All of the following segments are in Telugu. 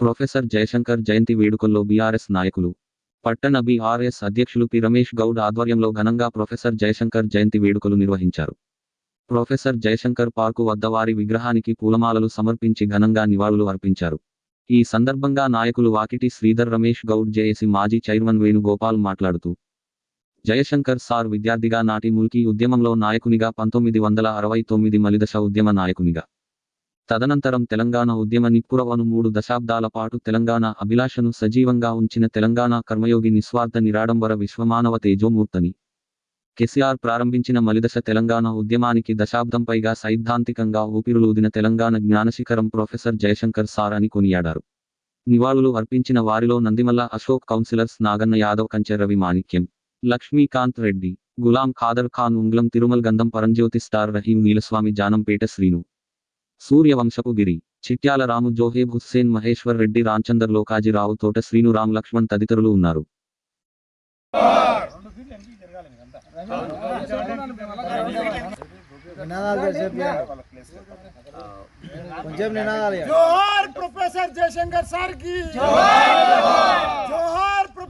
ప్రొఫెసర్ జయశంకర్ జయంతి వేడుకల్లో బీఆర్ఎస్ నాయకులు. పట్టణ బీఆర్ఎస్ అధ్యక్షులు పి. రమేష్ గౌడ్ ఆధ్వర్యంలో ఘనంగా ప్రొఫెసర్ జయశంకర్ జయంతి వేడుకలు నిర్వహించారు. ప్రొఫెసర్ జయశంకర్ పార్కు వద్ద వారి విగ్రహానికి పూలమాలలు సమర్పించి ఘనంగా నివాళులు అర్పించారు. ఈ సందర్భంగా నాయకులు వాకిటి శ్రీధర్ రమేష్ గౌడ్ జేఏసి మాజీ చైర్మన్ వేణుగోపాల్ మాట్లాడుతూ జయశంకర్ సార్ విద్యార్థిగా నాటి ముల్కీ ఉద్యమంలో నాయకునిగా పంతొమ్మిది వందల అరవై తొమ్మిది మలిదశ ఉద్యమ నాయకునిగా. తదనంతరం తెలంగాణ ఉద్యమ నిప్పురవను మూడు దశాబ్దాల పాటు తెలంగాణ అభిలాషను సజీవంగా ఉంచిన తెలంగాణ కర్మయోగి నిస్వార్థ నిరాడంబర విశ్వమానవ తేజోమూర్తని. కెసిఆర్ ప్రారంభించిన మలిదశ తెలంగాణ ఉద్యమానికి దశాబ్దం పైగా సైద్ధాంతికంగా ఊపిరులూదిన తెలంగాణ జ్ఞానశిఖరం ప్రొఫెసర్ జయశంకర్ సార్ అని కొనియాడారు. నివాళులు అర్పించిన వారిలో నందిమల్ల అశోక్ కౌన్సిలర్స్ నాగన్న యాదవ్ కంచె రవి మాణిక్యం లక్ష్మీకాంత్ రెడ్డి గులాం ఖాదర్ ఖాన్ ఉంగ్లం తిరుమల్ గంధం పరంజ్యోతి స్టార్ రహీం నీలస్వామి జానంపేట శ్రీను సూర్యవంశపు గిరి చిట్యాల రాము జోహేబ్ హుస్సేన్ మహేశ్వర్ రెడ్డి రాంచందర్ లోకాజీరావు తోట శ్రీను రామ్ లక్ష్మణ్ తదితరులు ఉన్నారు చేసి చెప్పియండి. కొంచెం నినాదాలు ఇవ్వండి. जोहार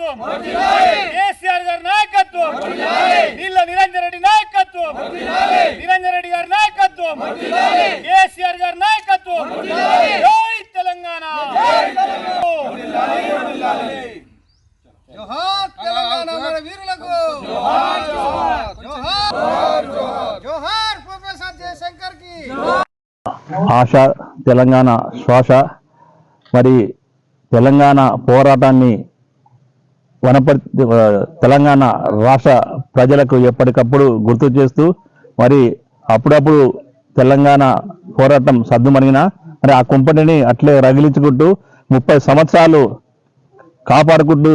నాయకత్వం. కేసీఆర్ గారి నాయకత్వం. నీళ్ళ నిరంజన్ రెడ్డి నాయకత్వం. నిరంజన్ రెడ్డి గారి నాయకత్వం. కేసీఆర్ గారి నాయకత్వం. జై తెలంగాణ. జోహార్ తెలంగాణ మన వీరులకు. జోహార్ జోహార్. జోహార్. ప్రొఫెసర్ జయశంకర్కి ఆశ తెలంగాణ శ్వాస మరి తెలంగాణ పోరాటాన్ని వనపర్తి తెలంగాణ రాష్ట్ర ప్రజలకు ఎప్పటికప్పుడు గుర్తు చేస్తూ మరి అప్పుడప్పుడు తెలంగాణ పోరాటం సద్దుమణిగిన మరి ఆ కుంపటిని అట్లే రగిలించుకుంటూ ముప్పై సంవత్సరాలు కాపాడుకుంటూ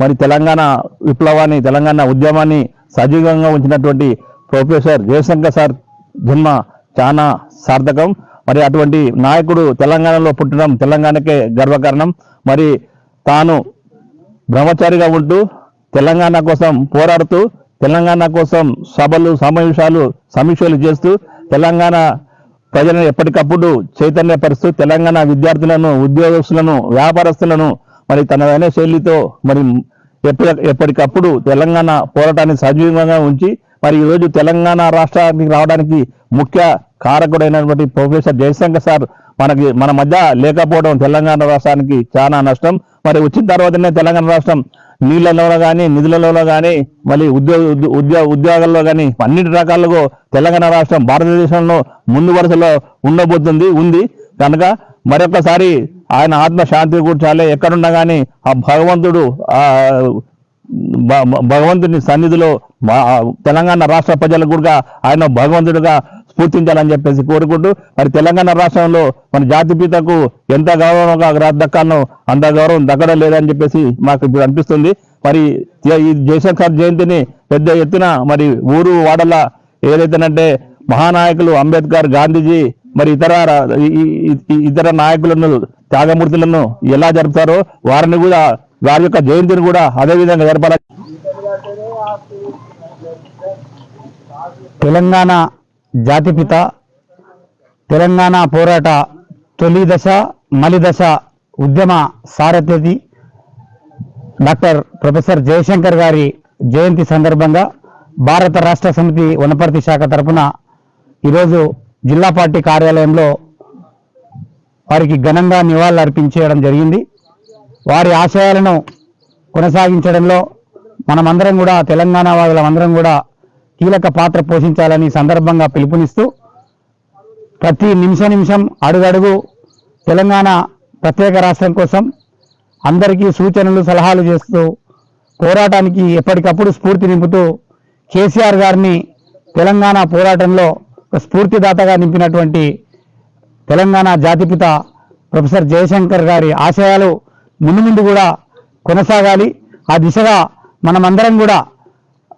మరి తెలంగాణ విప్లవాన్ని తెలంగాణ ఉద్యమాన్ని సజీవంగా ఉంచినటువంటి ప్రొఫెసర్ జయశంకర్ సార్ జన్మ చాలా సార్థకం. మరి అటువంటి నాయకుడు తెలంగాణలో పుట్టడం తెలంగాణకే గర్వకారణం. మరి తాను బ్రహ్మచారిగా ఉంటూ తెలంగాణ కోసం పోరాడుతూ తెలంగాణ కోసం సభలు సమావేశాలు సమీక్షలు చేస్తూ తెలంగాణ ప్రజలను ఎప్పటికప్పుడు చైతన్యపరుస్తూ తెలంగాణ విద్యార్థులను ఉద్యోగస్తులను వ్యాపారస్తులను మరి తనదైన శైలితో మరి ఎప్పటి ఎప్పటికప్పుడు తెలంగాణ పోరాటాన్ని సజీవంగా ఉంచి మరి ఈరోజు తెలంగాణ రాష్ట్రానికి రావడానికి ముఖ్య కారకుడైనటువంటి ప్రొఫెసర్ జయశంకర్ సార్ మనకి మన మధ్య లేకపోవడం తెలంగాణ రాష్ట్రానికి చాలా నష్టం. మరి వచ్చిన తర్వాతనే తెలంగాణ రాష్ట్రం నీళ్ళలో కానీ నిధులలో కానీ మళ్ళీ ఉద్యోగ ఉద్యోగ ఉద్యోగాల్లో కానీ అన్నిటి రకాలుగా తెలంగాణ రాష్ట్రం భారతదేశంలో ముందు వరుసలో ఉండబోతుంది ఉంది. కనుక మరొకసారి ఆయన ఆత్మ శాంతి కూర్చాలి. ఎక్కడున్నా కానీ ఆ భగవంతుడు ఆ భగవంతుని సన్నిధిలో తెలంగాణ రాష్ట్ర ప్రజలకు కూడా ఆయన భగవంతుడిగా స్ఫూర్తించాలని చెప్పేసి కోరుకుంటూ మరి తెలంగాణ రాష్ట్రంలో మన జాతిపితకు ఎంత గౌరవంగా దక్కానో అంత గౌరవం దక్కడం లేదని చెప్పేసి మాకు ఇప్పుడు అనిపిస్తుంది. మరి ఈ- జయశంకర్ జయంతిని పెద్ద ఎత్తున మరి ఊరు వాడల ఏదైతేనంటే మహానాయకులు అంబేద్కర్ గాంధీజీ మరి ఇతర ఈ- ఇతర నాయకులను త్యాగమూర్తులను ఎలా జరుపుతారో వారిని కూడా వారి యొక్క జయంతిని కూడా అదే విధంగా జరపాలి తెలంగాణ జాతిపిత తెలంగాణ పోరాట తొలి దశ మలి దశ ఉద్యమ సారథ్యతి డాక్టర్ ప్రొఫెసర్ జయశంకర్ గారి జయంతి సందర్భంగా భారత రాష్ట్ర సమితి వనపర్తి శాఖ తరఫున ఈరోజు జిల్లా పార్టీ కార్యాలయంలో వారికి ఘనంగా నివాళులు అర్పించేయడం జరిగింది. వారి ఆశయాలను కొనసాగించడంలో మనమందరం కూడా తెలంగాణ వాళ్ళందరం కూడా కీలక పాత్ర పోషించాలని సందర్భంగా పిలుపునిస్తూ ప్రతి నిమిష నిమిషం అడుగడుగు తెలంగాణ ప్రత్యేక రాష్ట్రం కోసం అందరికీ సూచనలు సలహాలు చేస్తూ పోరాటానికి ఎప్పటికప్పుడు స్ఫూర్తి నింపుతూ కేసీఆర్ గారిని తెలంగాణ పోరాటంలో స్ఫూర్తిదాతగా నింపినటువంటి తెలంగాణ జాతిపిత ప్రొఫెసర్ జయశంకర్ గారి ఆశయాలు ముందు ముందు కూడా కొనసాగాలి. ఆ దిశగా మనమందరం కూడా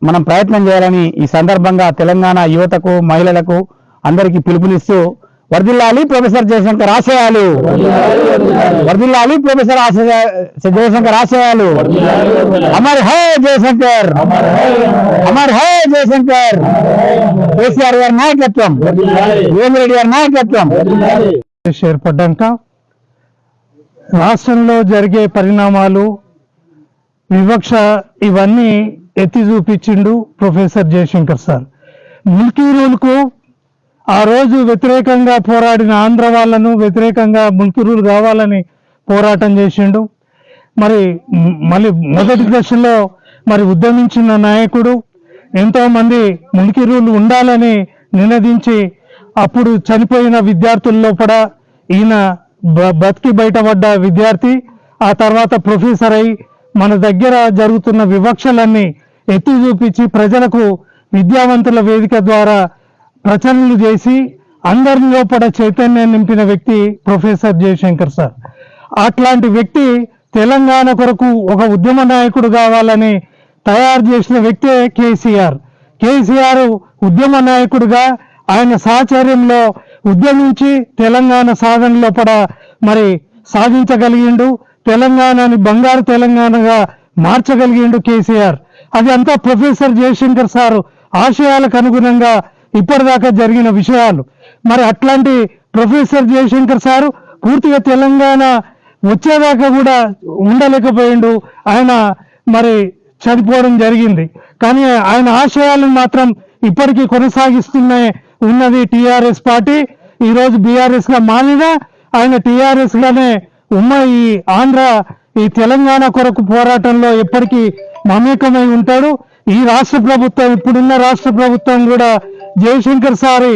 మనం ప్రయత్నం చేయాలని ఈ సందర్భంగా తెలంగాణ యువతకు మహిళలకు అందరికీ పిలుపునిస్తూ వర్దిల్లాలి ప్రొఫెసర్ జయశంకర్ ఆశయాలు. వర్దిల్లాలి ప్రొఫెసర్ ఆశయ జయశంకర్ ఆశయాలు. అమర్ హే జయశంకర్. అమర్ హే జయశంకర్. కేసీఆర్ గారి నాయకత్వం. రేవంత్ రెడ్డి గారి నాయకత్వం. ఏర్పడ్డాక రాష్ట్రంలో జరిగే పరిణామాలు వివక్ష ఇవన్నీ ఎత్తి చూపించిండు ప్రొఫెసర్ జయశంకర్ సార్. ముల్కీ రూల్కు ఆ రోజు వ్యతిరేకంగా పోరాడిన ఆంధ్ర వాళ్ళను వ్యతిరేకంగా ముల్కీ రూల్ కావాలని పోరాటం చేసిండు. మరి మళ్ళీ మొదటి దశలో మరి ఉద్యమించిన నాయకుడు ఎంతో మంది రూల్ ఉండాలని నినదించి అప్పుడు చనిపోయిన విద్యార్థుల లోపల ఈయన బ- బతికి బయటపడ్డ విద్యార్థి ఆ తర్వాత ప్రొఫెసర్ అయి మన దగ్గర జరుగుతున్న వివక్షలన్నీ ఎత్తి చూపించి ప్రజలకు విద్యావంతుల వేదిక ద్వారా ప్రచరణలు చేసి అందరి లోపల చైతన్యం నింపిన వ్యక్తి ప్రొఫెసర్ జయశంకర్ సార్. అట్లాంటి వ్యక్తి తెలంగాణ కొరకు ఒక ఉద్యమ నాయకుడు కావాలని తయారు చేసిన వ్యక్తే కేసీఆర్. కేసీఆర్ ఉద్యమ నాయకుడుగా ఆయన సాహచర్యంలో ఉద్యమించి తెలంగాణ సాధనలో పడ మరి సాధించగలిగిండు తెలంగాణని బంగారు తెలంగాణగా మార్చగలిగిండు కేసీఆర్. అది అంతా ప్రొఫెసర్ జయశంకర్ సారు ఆశయాలకు అనుగుణంగా ఇప్పటిదాకా జరిగిన విషయాలు. మరి అట్లాంటి ప్రొఫెసర్ జయశంకర్ సారు పూర్తిగా తెలంగాణ వచ్చేదాకా కూడా ఉండలేకపోయిండు. ఆయన మరి చనిపోవడం జరిగింది. కానీ ఆయన ఆశయాలను మాత్రం ఇప్పటికీ కొనసాగిస్తూనే ఉన్నది టిఆర్ఎస్ పార్టీ. ఈరోజు బీఆర్ఎస్గా బీఆర్ఎస్గా మారినా ఆయన టిఆర్ఎస్ ఉమ్మడి ఆంధ్ర ఈ తెలంగాణ కొరకు పోరాటంలో ఎప్పటికీ మమేకమై ఉంటాడు. ఈ రాష్ట్ర ప్రభుత్వం ఇప్పుడున్న రాష్ట్ర ప్రభుత్వం కూడా జయశంకర్ సారి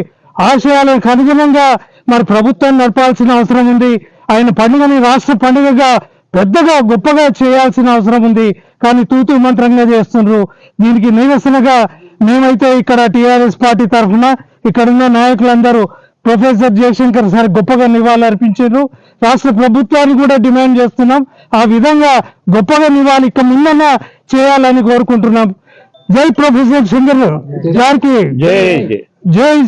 ఆశయాలకు అనుగుణంగా మరి ప్రభుత్వం నడపాల్సిన అవసరం ఉంది. ఆయన పండుగని రాష్ట్ర పండుగగా పెద్దగా గొప్పగా చేయాల్సిన అవసరం ఉంది. కానీ తూతూ మంత్రంగా చేస్తున్నారు దీనికి నిరసనగా మేమైతే ఇక్కడ టిఆర్ఎస్ పార్టీ తరఫున ఇక్కడున్న నాయకులందరూ ప్రొఫెసర్ జయశంకర్ సార్ గొప్పగా నివాళులు అర్పించారు రాష్ట్ర ప్రభుత్వాన్ని కూడా డిమాండ్ చేస్తున్నాం. ఆ విధంగా గొప్పగా నివాళి ఇక ముందన్నా చేయాలని కోరుకుంటున్నాం. జై ప్రొఫెసర్ శంకర్ గారికి. జై. జై.